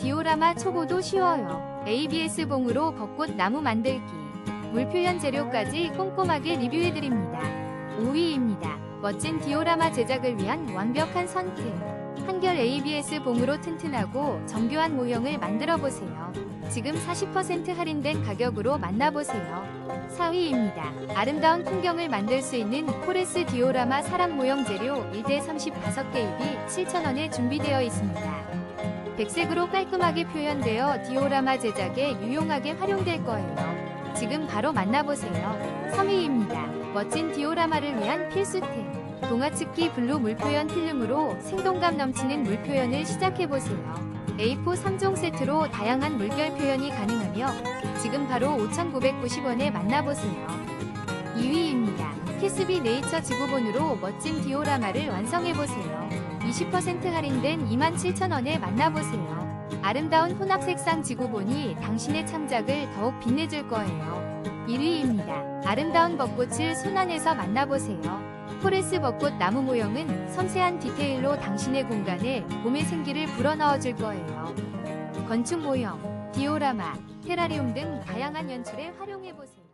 디오라마 초보도 쉬워요. ABS 봉으로 벚꽃 나무 만들기. 물 표현 재료까지 꼼꼼하게 리뷰해드립니다. 5위입니다. 멋진 디오라마 제작을 위한 완벽한 선택. 한결 ABS 봉으로 튼튼하고 정교한 모형을 만들어 보세요. 지금 40% 할인된 가격으로 만나보세요. 4위입니다. 아름다운 풍경을 만들 수 있는 포레스 디오라마 사람 모형 재료 1대 35개 입이 7,000원에 준비되어 있습니다. 백색으로 깔끔하게 표현되어 디오라마 제작에 유용하게 활용될 거예요. 지금 바로 만나보세요. 3위입니다. 멋진 디오라마를 위한 필수템. 동화측기 블루 물표현 필름으로 생동감 넘치는 물표현을 시작해보세요. A4 3종 세트로 다양한 물결 표현이 가능하며 지금 바로 5,990원에 만나보세요. 2위입니다. 키스비 네이처 지구본으로 멋진 디오라마를 완성해보세요. 20% 할인된 27,000원에 만나보세요. 아름다운 혼합 색상 지구본이 당신의 창작을 더욱 빛내줄 거예요. 1위입니다. 아름다운 벚꽃을 손안에서 만나보세요. 포레스 벚꽃 나무 모형은 섬세한 디테일로 당신의 공간에 봄의 생기를 불어넣어 줄 거예요. 건축 모형, 디오라마, 테라리움 등 다양한 연출에 활용해 보세요.